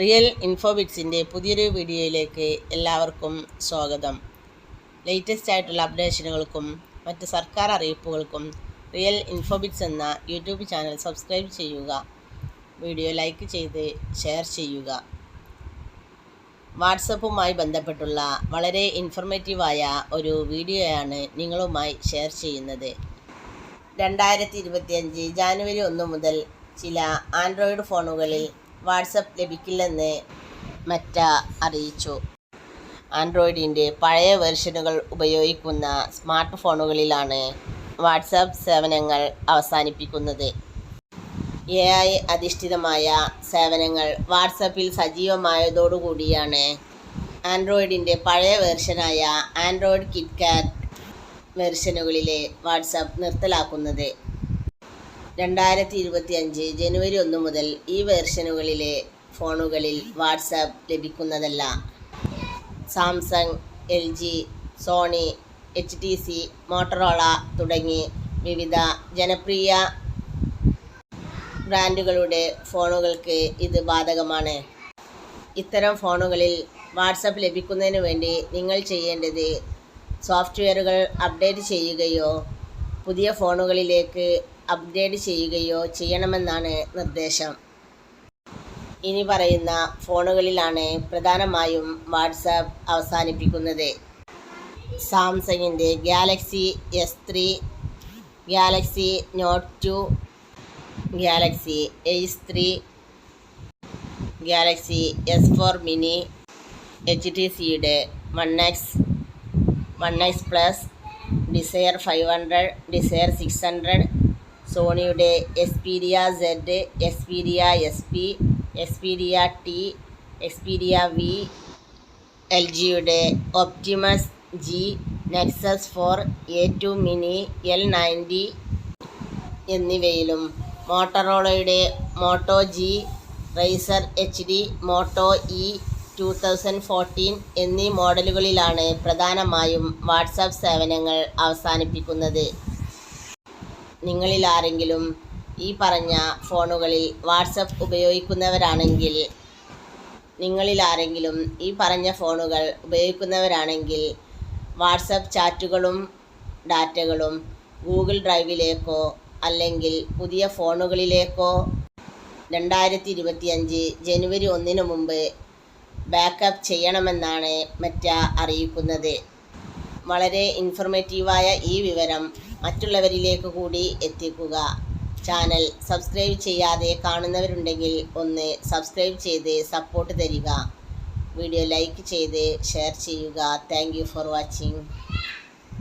Real ഇൻഫോബിക്സിന്റെ പുതിയൊരു വീഡിയോയിലേക്ക് എല്ലാവർക്കും സ്വാഗതം. ലേറ്റസ്റ്റ് ആയിട്ടുള്ള അപ്ഡേഷനുകൾക്കും മറ്റ് സർക്കാർ അറിയിപ്പുകൾക്കും റിയൽ ഇൻഫോബിക്സ് എന്ന യൂട്യൂബ് ചാനൽ സബ്സ്ക്രൈബ് ചെയ്യുക. വീഡിയോ ലൈക്ക് ചെയ്ത് ഷെയർ ചെയ്യുക. വാട്സപ്പുമായി ബന്ധപ്പെട്ടുള്ള വളരെ ഇൻഫർമേറ്റീവായ ഒരു വീഡിയോയാണ് നിങ്ങളുമായി ഷെയർ ചെയ്യുന്നത്. രണ്ടായിരത്തി ഇരുപത്തിയഞ്ച് ജാനുവരി ഒന്ന് മുതൽ ചില ആൻഡ്രോയിഡ് ഫോണുകളിൽ വാട്സപ്പ് ലഭിക്കില്ലെന്ന് മെറ്റ അറിയിച്ചു. ആൻഡ്രോയിഡിന്റെ പഴയ വെർഷനുകൾ ഉപയോഗിക്കുന്ന സ്മാർട്ട് ഫോണുകളിലാണ് വാട്സപ്പ് സേവനങ്ങൾ അവസാനിപ്പിക്കുന്നത്. എ ഐ അധിഷ്ഠിതമായ സേവനങ്ങൾ വാട്സപ്പിൽ സജീവമായതോടുകൂടിയാണ് ആൻഡ്രോയിഡിന്റെ പഴയ വെർഷനായ ആൻഡ്രോയിഡ് കിറ്റ്കാറ്റ് വെർഷനുകളിലെ വാട്സപ്പ് നിർത്തലാക്കുന്നത്. രണ്ടായിരത്തി ഇരുപത്തി അഞ്ച് ജനുവരി ഒന്ന് മുതൽ ഈ വേർഷനുകളിലെ ഫോണുകളിൽ WhatsApp ലഭിക്കുന്നതല്ല. Samsung L G Sony H T C Motorola തുടങ്ങി വിവിധ ജനപ്രിയ ബ്രാൻഡുകളുടെ ഫോണുകൾക്ക് ഇത് ബാധകമാണ്. ഇത്തരം ഫോണുകളിൽ വാട്സപ്പ് ലഭിക്കുന്നതിന് വേണ്ടി നിങ്ങൾ ചെയ്യേണ്ടത് സോഫ്റ്റ്വെയറുകൾ അപ്ഡേറ്റ് ചെയ്യുകയോ പുതിയ ഫോണുകളിലേക്ക് അപ്ഗ്രേഡ് ചെയ്യുകയോ ചെയ്യണമെന്നാണ് നിർദ്ദേശം. ഇനി പറയുന്ന ഫോണുകളിലാണ് പ്രധാനമായും വാട്സാപ്പ് അവസാനിപ്പിക്കുന്നത്. സാംസങ്ങിന്റെ Galaxy S three Galaxy Note two Galaxy Ace three Galaxy S four mini H T സിയുടെ one X one X plus Desire five hundred Desire six hundred സോണിയുടെ Xperia Z Xperia S P Xperia T Xperia V L ജിയുടെ Optimus G Nexus four A two mini L ninety എന്നിവയിലും മോട്ടറോളയുടെ Moto G Razr H D Moto E two thousand fourteen എന്നീ മോഡലുകളിലാണ് പ്രധാനമായും WhatsApp സേവനങ്ങൾ അവസാനിപ്പിക്കുന്നത്. നിങ്ങളിൽ ആരെങ്കിലും ഈ പറഞ്ഞ ഫോണുകളിൽ വാട്സപ്പ് ഉപയോഗിക്കുന്നവരാണെങ്കിൽ നിങ്ങളിൽ ആരെങ്കിലും ഈ പറഞ്ഞ ഫോണുകൾ ഉപയോഗിക്കുന്നവരാണെങ്കിൽ വാട്സപ്പ് ചാറ്റുകളും ഡാറ്റകളും ഗൂഗിൾ ഡ്രൈവിലേക്കോ അല്ലെങ്കിൽ പുതിയ ഫോണുകളിലേക്കോ രണ്ടായിരത്തി ഇരുപത്തിയഞ്ച് ജനുവരി ഒന്നിന് മുമ്പ് ബാക്കപ്പ് ചെയ്യണമെന്നാണ് മെറ്റ അറിയിക്കുന്നത്. വളരെ ഇൻഫർമേറ്റീവായ ഈ വിവരം മറ്റുള്ളവരിലേക്ക് കൂടി എത്തിക്കുക. ചാനൽ സബ്സ്ക്രൈബ് ചെയ്യാതെ കാണുന്നവരുണ്ടെങ്കിൽ ഒന്ന് സബ്സ്ക്രൈബ് ചെയ്ത് സപ്പോർട്ട് തരിക. വീഡിയോ ലൈക്ക് ചെയ്ത് ഷെയർ ചെയ്യുക. Thank for watching.